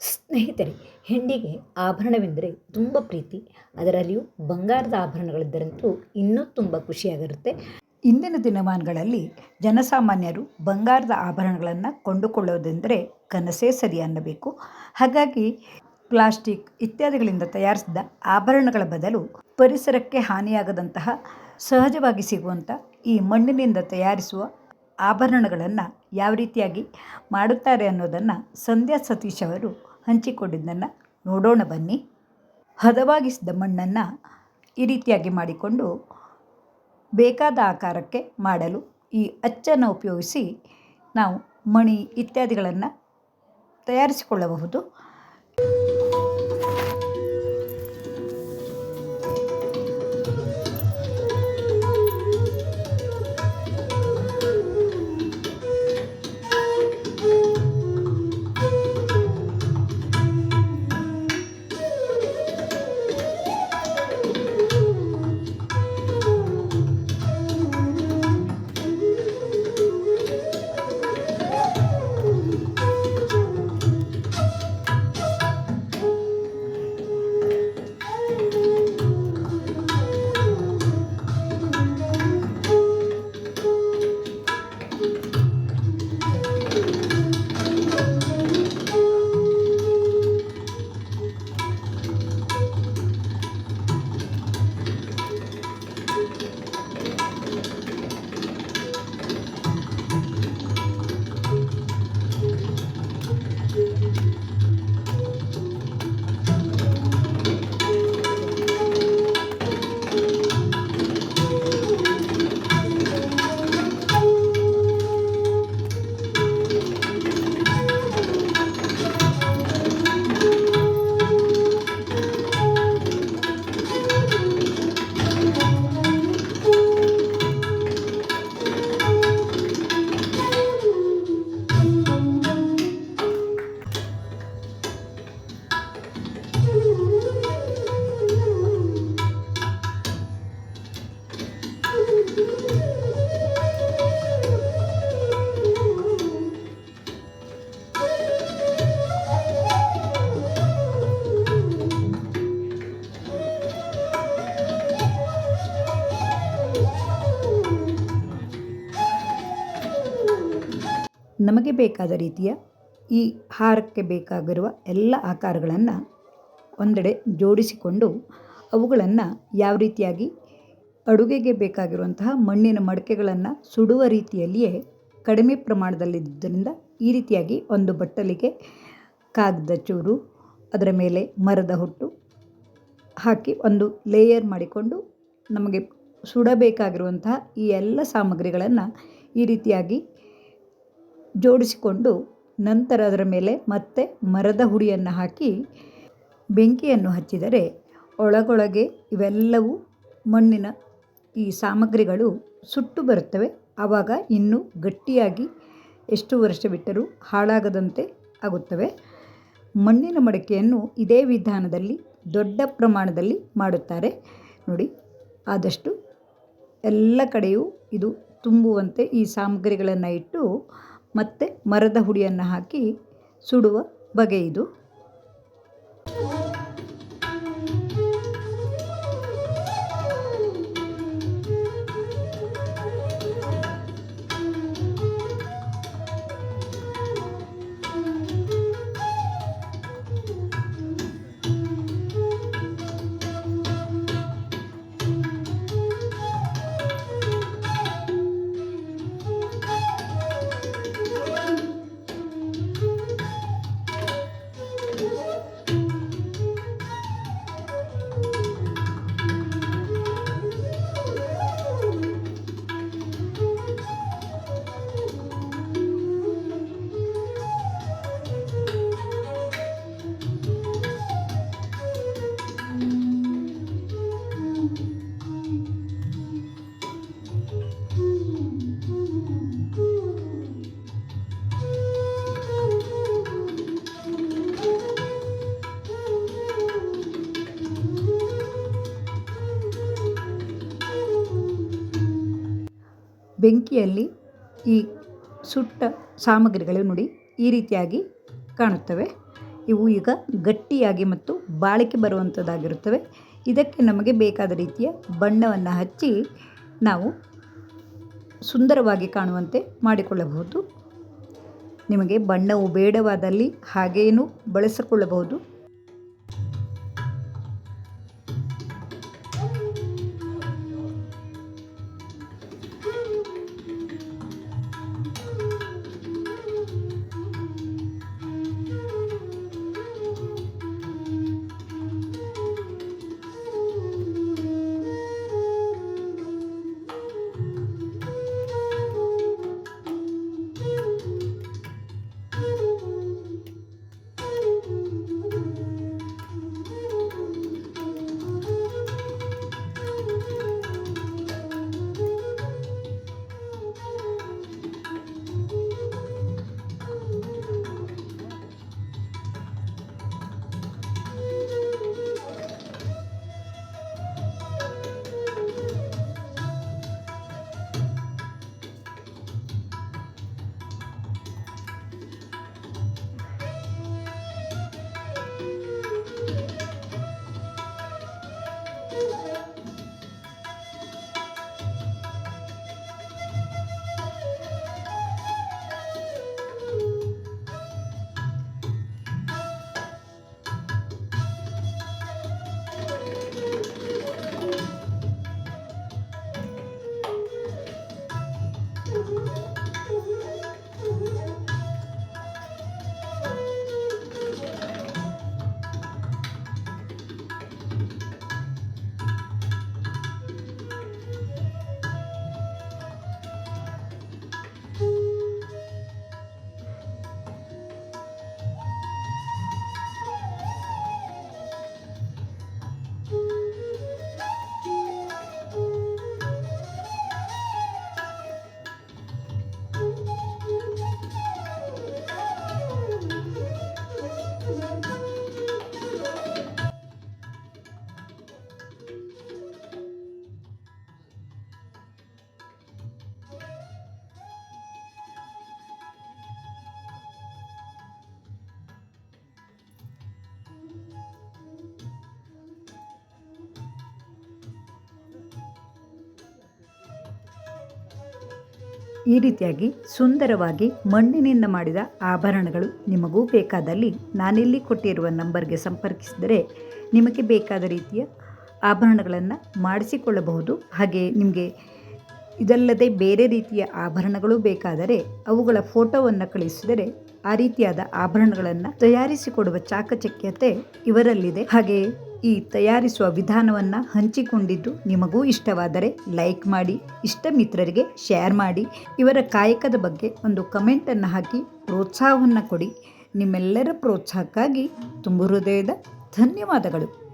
ಸ್ನೇಹಿತರೆ, ಹೆಣ್ಣಿಗೆ ಆಭರಣವೆಂದರೆ ತುಂಬ ಪ್ರೀತಿ. ಅದರಲ್ಲಿಯೂ ಬಂಗಾರದ ಆಭರಣಗಳಿದ್ದರಂತೂ ಇನ್ನೂ ತುಂಬ ಖುಷಿಯಾಗಿರುತ್ತೆ. ಇಂದಿನ ದಿನಮಾನಗಳಲ್ಲಿ ಜನಸಾಮಾನ್ಯರು ಬಂಗಾರದ ಆಭರಣಗಳನ್ನು ಕೊಂಡುಕೊಳ್ಳೋದೆಂದರೆ ಕನಸೇ ಸರಿ ಅನ್ನಬೇಕು. ಹಾಗಾಗಿ ಪ್ಲಾಸ್ಟಿಕ್ ಇತ್ಯಾದಿಗಳಿಂದ ತಯಾರಿಸಿದ ಆಭರಣಗಳ ಬದಲು ಪರಿಸರಕ್ಕೆ ಹಾನಿಯಾಗದಂತಹ ಸಹಜವಾಗಿ ಸಿಗುವಂಥ ಈ ಮಣ್ಣಿನಿಂದ ತಯಾರಿಸುವ ಆಭರಣಗಳನ್ನು ಯಾವ ರೀತಿಯಾಗಿ ಮಾಡುತ್ತಾರೆ ಅನ್ನೋದನ್ನು ಸಂಧ್ಯಾ ಸತೀಶ್ ಅವರು ಹಂಚಿಕೊಂಡಿದ್ದನ್ನು ನೋಡೋಣ ಬನ್ನಿ. ಹದವಾಗಿಸಿದ ಮಣ್ಣನ್ನು ಈ ರೀತಿಯಾಗಿ ಮಾಡಿಕೊಂಡು ಬೇಕಾದ ಆಕಾರಕ್ಕೆ ಮಾಡಲು ಈ ಅಚ್ಚನ್ನು ಉಪಯೋಗಿಸಿ ನಾವು ಮಣಿ ಇತ್ಯಾದಿಗಳನ್ನು ತಯಾರಿಸಿಕೊಳ್ಳಬಹುದು. ನಮಗೆ ಬೇಕಾದ ರೀತಿಯ ಈ ಹಾರಕ್ಕೆ ಬೇಕಾಗಿರುವ ಎಲ್ಲ ಆಕಾರಗಳನ್ನು ಒಂದೆಡೆ ಜೋಡಿಸಿಕೊಂಡು ಅವುಗಳನ್ನು ಯಾವ ರೀತಿಯಾಗಿ ಅಡುಗೆಗೆ ಬೇಕಾಗಿರುವಂತಹ ಮಣ್ಣಿನ ಮಡಕೆಗಳನ್ನು ಸುಡುವ ರೀತಿಯಲ್ಲಿಯೇ ಕಡಿಮೆ ಪ್ರಮಾಣದಲ್ಲಿದ್ದರಿಂದ ಈ ರೀತಿಯಾಗಿ ಒಂದು ಬಟ್ಟಲಿಗೆ ಕಾಗದ ಚೂರು, ಅದರ ಮೇಲೆ ಮರದ ಹುಟ್ಟು ಹಾಕಿ ಒಂದು ಲೇಯರ್ ಮಾಡಿಕೊಂಡು ನಮಗೆ ಸುಡಬೇಕಾಗಿರುವಂತಹ ಈ ಎಲ್ಲ ಸಾಮಗ್ರಿಗಳನ್ನು ಈ ರೀತಿಯಾಗಿ ಜೋಡಿಸಿಕೊಂಡು ನಂತರ ಅದರ ಮೇಲೆ ಮತ್ತೆ ಮರದ ಹುಡಿಯನ್ನು ಹಾಕಿ ಬೆಂಕಿಯನ್ನು ಹಚ್ಚಿದರೆ ಒಳಗೊಳಗೆ ಇವೆಲ್ಲವೂ ಮಣ್ಣಿನ ಈ ಸಾಮಗ್ರಿಗಳು ಸುಟ್ಟು ಬರುತ್ತವೆ. ಆವಾಗ ಇನ್ನೂ ಗಟ್ಟಿಯಾಗಿ ಎಷ್ಟು ವರ್ಷ ಬಿಟ್ಟರೂ ಹಾಳಾಗದಂತೆ ಆಗುತ್ತವೆ. ಮಣ್ಣಿನ ಮಡಕೆಯನ್ನು ಇದೇ ವಿಧಾನದಲ್ಲಿ ದೊಡ್ಡ ಪ್ರಮಾಣದಲ್ಲಿ ಮಾಡುತ್ತಾರೆ. ನೋಡಿ, ಆದಷ್ಟು ಎಲ್ಲ ಕಡೆಯೂ ಇದು ತುಂಬುವಂತೆ ಈ ಸಾಮಗ್ರಿಗಳನ್ನು ಇಟ್ಟು ಮತ್ತು ಮರದ ಹುಡಿಯನ್ನು ಹಾಕಿ ಸುಡುವ ಬಗೆ ಇದು. ಬೆಂಕಿಯಲ್ಲಿ ಈ ಸುಟ್ಟ ಸಾಮಗ್ರಿಗಳು ನೋಡಿ ಈ ರೀತಿಯಾಗಿ ಕಾಣುತ್ತವೆ. ಇವು ಈಗ ಗಟ್ಟಿಯಾಗಿ ಮತ್ತು ಬಾಳಿಕೆ ಬರುವಂಥದ್ದಾಗಿರುತ್ತವೆ ಇದಕ್ಕೆ ನಮಗೆ ಬೇಕಾದ ರೀತಿಯ ಬಣ್ಣವನ್ನು ಹಚ್ಚಿ ನಾವು ಸುಂದರವಾಗಿ ಕಾಣುವಂತೆ ಮಾಡಿಕೊಳ್ಳಬಹುದು. ನಿಮಗೆ ಬಣ್ಣವು ಬೇಡವಾದಲ್ಲಿ ಹಾಗೇನೂ ಬಳಸಿಕೊಳ್ಳಬಹುದು. ಈ ರೀತಿಯಾಗಿ ಸುಂದರವಾಗಿ ಮಣ್ಣಿನಿಂದ ಮಾಡಿದ ಆಭರಣಗಳು ನಿಮಗೂ ಬೇಕಾದಲ್ಲಿ ನಾನಿಲ್ಲಿ ಕೊಟ್ಟಿರುವ ನಂಬರ್ಗೆ ಸಂಪರ್ಕಿಸಿದರೆ ನಿಮಗೆ ಬೇಕಾದ ರೀತಿಯ ಆಭರಣಗಳನ್ನು ಮಾಡಿಸಿಕೊಳ್ಳಬಹುದು. ಹಾಗೆ ನಿಮಗೆ ಇದಲ್ಲದೆ ಬೇರೆ ರೀತಿಯ ಆಭರಣಗಳು ಬೇಕಾದರೆ ಅವುಗಳ ಫೋಟೋವನ್ನು ಕಳಿಸಿದರೆ ಆ ರೀತಿಯಾದ ಆಭರಣಗಳನ್ನು ತಯಾರಿಸಿಕೊಡುವ ಚಾಕಚಕ್ಯತೆ ಇವರಲ್ಲಿದೆ. ಹಾಗೆ ಈ ತಯಾರಿಸುವ ವಿಧಾನವನ್ನು ಹಂಚಿಕೊಂಡಿದ್ದು ನಿಮಗೂ ಇಷ್ಟವಾದರೆ ಲೈಕ್ ಮಾಡಿ ಇಷ್ಟ ಮಿತ್ರರಿಗೆ ಶೇರ್ ಮಾಡಿ, ಇವರ ಕಾಯಕದ ಬಗ್ಗೆ ಒಂದು ಕಮೆಂಟನ್ನು ಹಾಕಿ ಪ್ರೋತ್ಸಾಹವನ್ನು ಕೊಡಿ. ನಿಮ್ಮೆಲ್ಲರ ಪ್ರೋತ್ಸಾಹಕ್ಕಾಗಿ ತುಂಬು ಹೃದಯದ ಧನ್ಯವಾದಗಳು.